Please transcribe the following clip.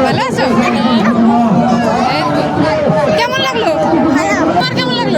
ভালো আছো? কেমন লাগল? কেমন লাগল?